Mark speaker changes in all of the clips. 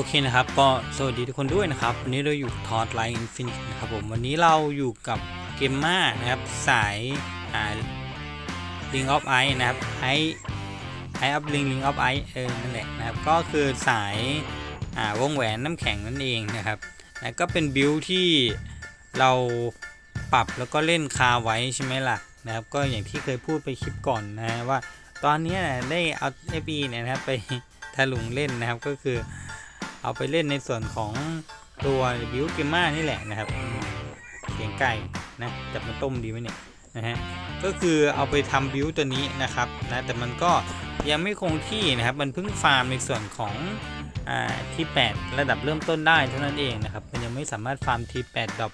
Speaker 1: โอเคนะครับ ก็สวัสดีทุกคนด้วยนะครับ วันนี้เราอยู่ทอร์ดไลน์อินฟินิตนะครับผมวันนี้เราอยู่กับเกมมานะครับ สายอ่าลิงออฟไอนะครับไอไออัพลิงลิงออฟไอเออนั่นแหละนะครับ ก็คือสายอ่าวงแหวนน้ำแข็งนั่นเองนะครับแล้วก็เป็นบิลที่เราปรับแล้วก็เล่นคาไว้ใช่ไหมล่ะนะครับ ก็อย่างที่เคยพูดไปคลิปก่อนนะว่า ตอนนี้นะได้เอาเอฟีเนี่ยนะครับไปทะลุงเล่นนะครับก็คือ เอาไปเล่นในส่วนของตัวบิวเกมมานี่แหละนะครับเสียงไก่นะจับมาต้มดีไหมเนี่ยนะฮะก็คือเอาไปทำบิวตัวนี้นะครับนะแต่มันก็ยังไม่คงที่นะครับ มันเพิ่งฟาร์มในส่วนของอที่8ระดับเริ่มต้นได้เท่านั้นเองนะครับ มันยังไม่สามารถฟาร์มที่8ดอก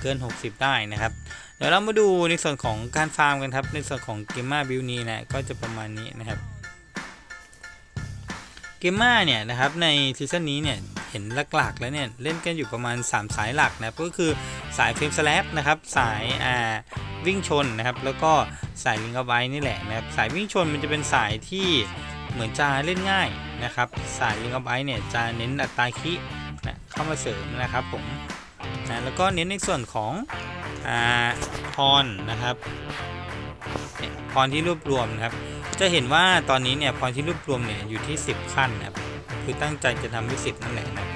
Speaker 1: เกิน 60 ได้นะครับ เดี๋ยวเรามาดูในส่วนของการฟาร์มกันครับ ในส่วนของเกมมาบิวนี้นะก็จะประมาณนี้นะครับ เกมมาเนี่ยนะครับในซีซั่นนี้เนี่ยเห็นหลักๆแล้วเนี่ยเล่นกันอยู่ประมาณ 3 สายหลักนะก็คือสายเฟรมสแลปนะครับสายอ่าวิ่งชนนะครับแล้วก็สายลิงก์เอาไว้นี่แหละนะครับสายวิ่งชนมันจะเป็นสายที่เหมือนจะเล่นง่ายนะครับสายลิงก์เอาไว้เนี่ยจะเน้นอัตราคินะเข้ามาเสริมนะครับผมนะแล้วก็เน้นในส่วนของอ่าพรนะครับพรที่รวบรวมนะครับ จะเห็นว่าตอนนี้เนี่ยพรที่รวบรวมเนี่ยอยู่ที่ 10 ขั้นนะครับคือตั้งใจจะทำให้สิบนั่นแหละนะ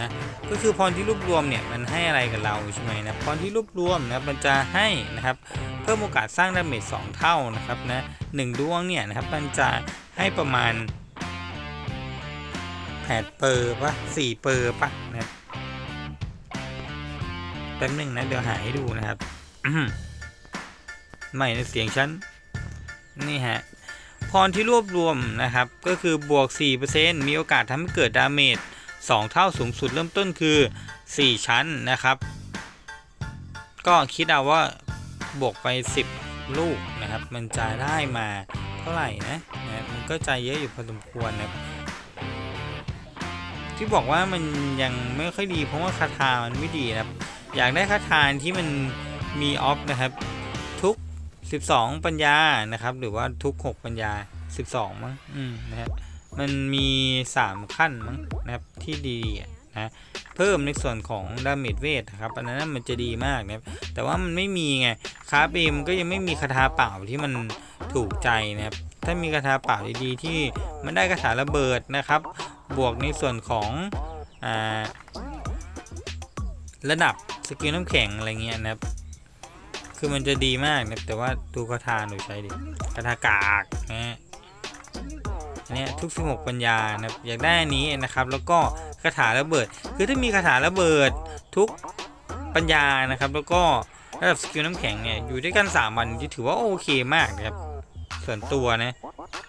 Speaker 1: นะก็คือพรที่รวบรวมเนี่ยมันให้อะไรกับเราใช่ไหมนะพรที่รวบรวมนะครับมันจะให้นะครับเพิ่มโอกาสสร้างดาเมจสองเท่านะครับนะหนึ่งดวงเนี่ยนะครับมันจะให้ประมาณ8เปอร์ปะ4เปอร์ปะนะแป๊บหนึงนะเดี๋ยวหาให้ดูนะครับ ไม่ในเสียงฉัน นี่ฮะพรที่รวบรวมนะครับก็คือบวก 4%มีโอกาสทำให้เกิดดาเมจ2 เท่าสูงสุดเริ่มต้นคือ 4 ชั้นนะครับ ก็คิดเอาว่าบวกไป 10 ลูกนะครับ มันจะได้มาเท่าไหร่นะนะมันก็จะเยอะอยู่พอสมควรนะครับที่บอกว่ามันยังไม่ค่อยดีเพราะว่าคาถามันไม่ดีนะครับ อยากได้คาถาที่มันมีออฟนะครับ ก12ปัญญานะครับ หรือว่าทุก6ปัญญา12มั้งอืมนะครับมันมี3ขั้นมั้งนะครับที่ดีนะเพิ่มในส่วนของดาเมจเวทนะครับอันนั้นมันจะดีมากนะครับแต่ว่ามันไม่มีไงคาเบมก็ยังไม่มีคาถาเปล่าที่มันถูกใจนะครับถ้ามีคาถาเปล่าดีๆที่มันได้คาถาระเบิดนะครับ บวกในส่วนของอ่าระดับสกิลน้ำแข็งอะไรเงี้ยนะครับ คือมันจะดีมากนะแต่ว่าดูคาถาหนูใช้ดิคาถากากนะฮะอันเนี้ยทุก16ปัญญานะอยากได้อันนี้นะครับ แล้วก็คาถาระเบิด คือถ้ามีคาถาระเบิดทุกปัญญานะครับ แล้วก็ระดับสกิลน้ำแข็งเนี่ยอยู่ด้วยกัน3วันที่ถือว่าโอเคมากนะครับส่วนตัวนะ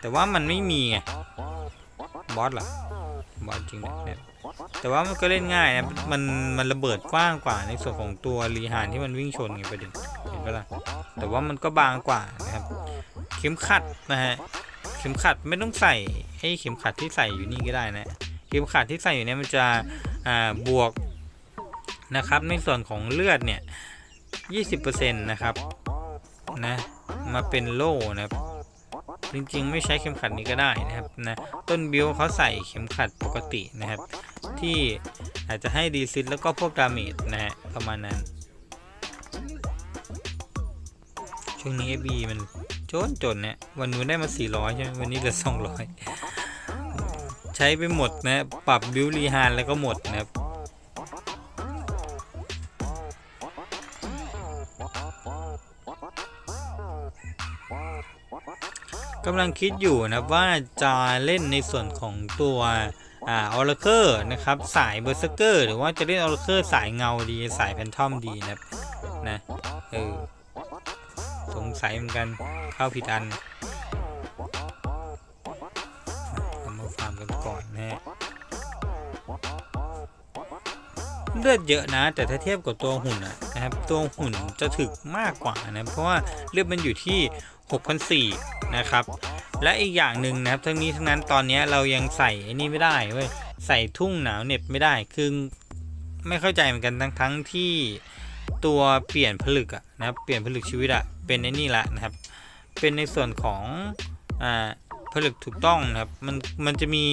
Speaker 1: แต่ว่ามันไม่มีไงบอสเหรอบอสจริงเนี่ย แต่ว่ามันก็เล่นง่ายนะ มันมันระเบิดกว้างกว่าในส่วนของตัวรีหานที่มันวิ่งชนไงประเด็นเห็นปะล่ะแต่ว่ามันก็บางกว่านะครับ เข็มขัดนะฮะ เข็มขัดไม่ต้องใส่ให้เข็มขัดที่ใส่อยู่นี่ก็ได้นะ เข็มขัดที่ใส่อยู่เนี่ยมันจะอ่าบวกนะครับในส่วนของเลือดเนี่ย 20%นะครับนะ มาเป็นโล่นะครับ จริงๆ ไม่ใช้เข็มขัดนี้ก็ได้นะครับนะต้นบิวเขาใส่เข็มขัดปกตินะครับ ที่อาจจะให้ดีซิตแล้วก็พวกดาเมจนะฮะประมาณนั้น ช่วงนี้ FB มันจนจนเนี่ยวันนู้นได้มา 400 ใช่ไหมวันนี้เหลือ200 ใช้ไปหมดนะปรับบิวรีฮานแล้วก็หมดนะครับ กำลังคิดอยู่นะว่าจะเล่นในส่วนของตัวอ่าออร์เคอร์นะครับสายเบอร์เซเกอร์หรือว่าจะเล่นออร์เคอร์สายเงาดีสายแพนทอมดีนะนะเออสงสัยเหมือนกันเข้าผิดอันมาฟาร์มกันก่อนนะฮะ เลือดเยอะนะ แต่ถ้าเทียบกับตัวหุ่นนะครับ ตัวหุ่นจะถึกมากกว่านะเพราะว่าเลือดมันอยู่ที่6,400นะครับ และอีกอย่างหนึ่งนะครับ ทั้งนี้ทั้งนั้นตอนนี้เรายังใส่ไอ้นี่ไม่ได้เว้ยใส่ทุ่งหนาวเน็บไม่ได้คือไม่เข้าใจเหมือนกันทั้งทั้งที่ตัวเปลี่ยนผลึกอะนะครับเปลี่ยนผลึกชีวิตอะเป็นไอ้นี่ละนะครับ เป็นในส่วนของอ่า ผลึกถูกต้องนะครับ มันมันจะมี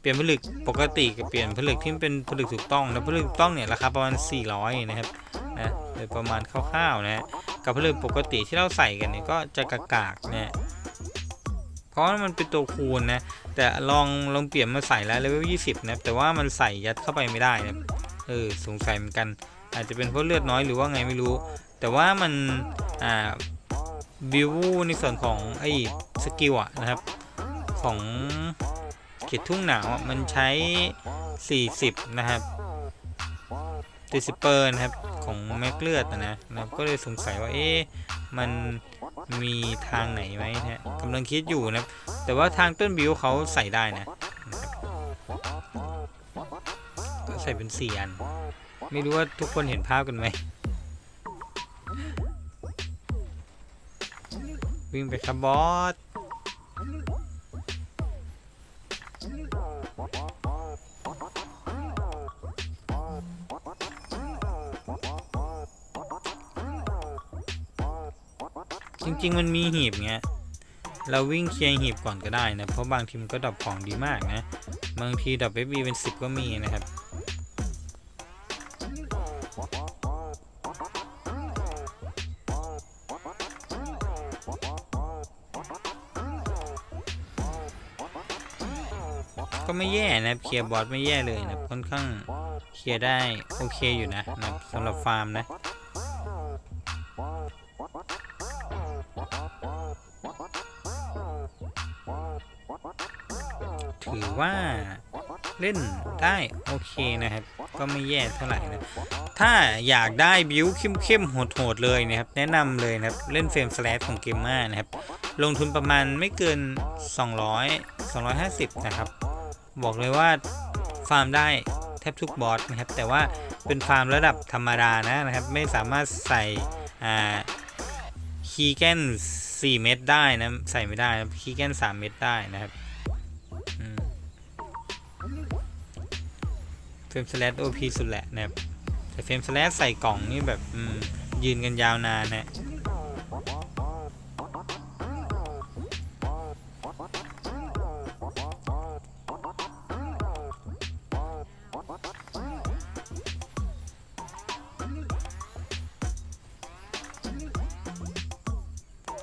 Speaker 1: เปลี่ยนผลึกปกติกับเปลี่ยนผลึกที่เป็นผลึกถูกต้องนะผลึกถูกต้องเนี่ยราคาประมาณ 400 นะครับนะโดยประมาณคร่าวๆนะกับผลึกปกติที่เราใส่กันเนี่ยก็จะกากๆนะเพราะว่ามันเป็นตัวคูณนะแต่ลองลองเปลี่ยนมาใส่แล้วเลเวล20นะครับแต่ว่ามันใส่ยัดเข้าไปไม่ได้นะเออสงสัยเหมือนกัน อาจจะเป็นเพราะเลือดน้อยหรือว่าไงไม่รู้ แต่ว่ามันอ่าบิวในส่วนของไอ้สกิลอะนะครับ ของเขตทุ่งหนาวมันใช้ 40 นะครับ40เปอร์นะครับ ของแม็กเลือดนะนะก็เลยสงสัยว่าเอ๊ะมันมีทางไหนไหมนะฮะกำลังคิดอยู่นะแต่ว่าทางต้นบิวเขาใส่ได้นะก็ใส่เป็น4อัน ไม่รู้ว่าทุกคนเห็นภาพกันไหมวิ่งไปครับบอส ริง ๆ มันมีหีบเงี้ยเราวิ่งเคลียร์หีบก่อนก็ได้นะ เพราะบางทีมก็ดรอปของดีมากนะ บางทีดรอปเอฟบีเป็น10ก็มีนะครับ ก็ไม่แย่นะเคลียร์บอสไม่แย่เลยนะ ค่อนข้างเคลียร์ได้โอเคอยู่นะนะสำหรับฟาร์มนะ ถือว่าเล่นได้โอเคนะครับ ก็ไม่แย่เท่าไหร่นะ ถ้าอยากได้บิวเข้มๆโหดๆเลยนะครับ แนะนำเลยนะครับ เล่นเฟรมสแลชของเกมมานะครับ ลงทุนประมาณไม่เกิน 200 250 นะครับ บอกเลยว่าฟาร์มได้แทบทุกบอสนะครับ แต่ว่าเป็นฟาร์มระดับธรรมดานะนะครับ ไม่สามารถใส่อ่า คีแกน4เม็ดได้นะ ใส่ไม่ได้นะคีแกน3เม็ดได้นะครับเฟรมสแลตโอพีสุดแหละนะครับแต่เฟรมสแลตใส่กล่องนี่แบบยืนกันยาวนานนะ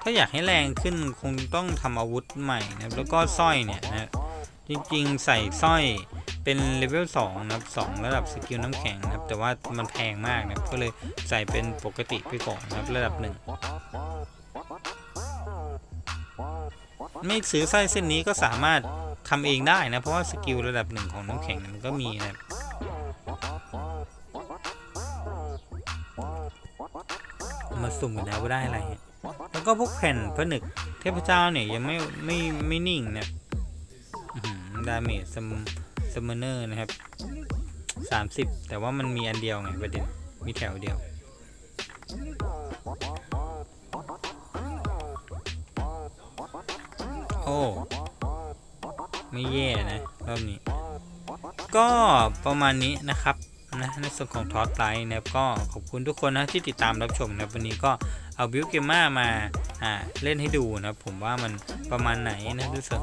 Speaker 1: ถ้าอยากให้แรงขึ้นคงต้องทำอาวุธใหม่นะครับแล้วก็สร้อยเนี่ยนะจริงๆใส่สร้อยเป็นเลเวล2นะครับ2ระดับสกิลน้ำแข็งนะครับ แต่ว่ามันแพงมากนะครับก็เลยใส่เป็นปกติไปก่อนนะครับระดับหนึ่งไม่ซื้อสร้อยเส้นนี้ก็สามารถทำเองได้นะ เพราะว่าสกิลระดับหนึ่งของน้ำแข็งมันก็มีนะครับมาสุ่มกันนะว่าได้อะไร แล้วก็พวกแผ่นผนึกเทพเจ้าเนี่ยยังไม่ไม่ไม่นิ่งนะดาเมจซัมซัมมเนอร์นะครับสามสิบแต่ว่ามันมีอันเดียวไงประเด็นมีแถวเดียวโอ้ไม่แย่นะรอบนี้ ก็ประมาณนี้นะครับนะในส่วนของทอสไลท์นะครับก็ขอบคุณทุกคนนะที่ติดตามรับชมนะวันนี้ก็ เอาบิวเกมมามาอ่าเล่นให้ดูนะผมว่ามันประมาณไหนนะดูส่วน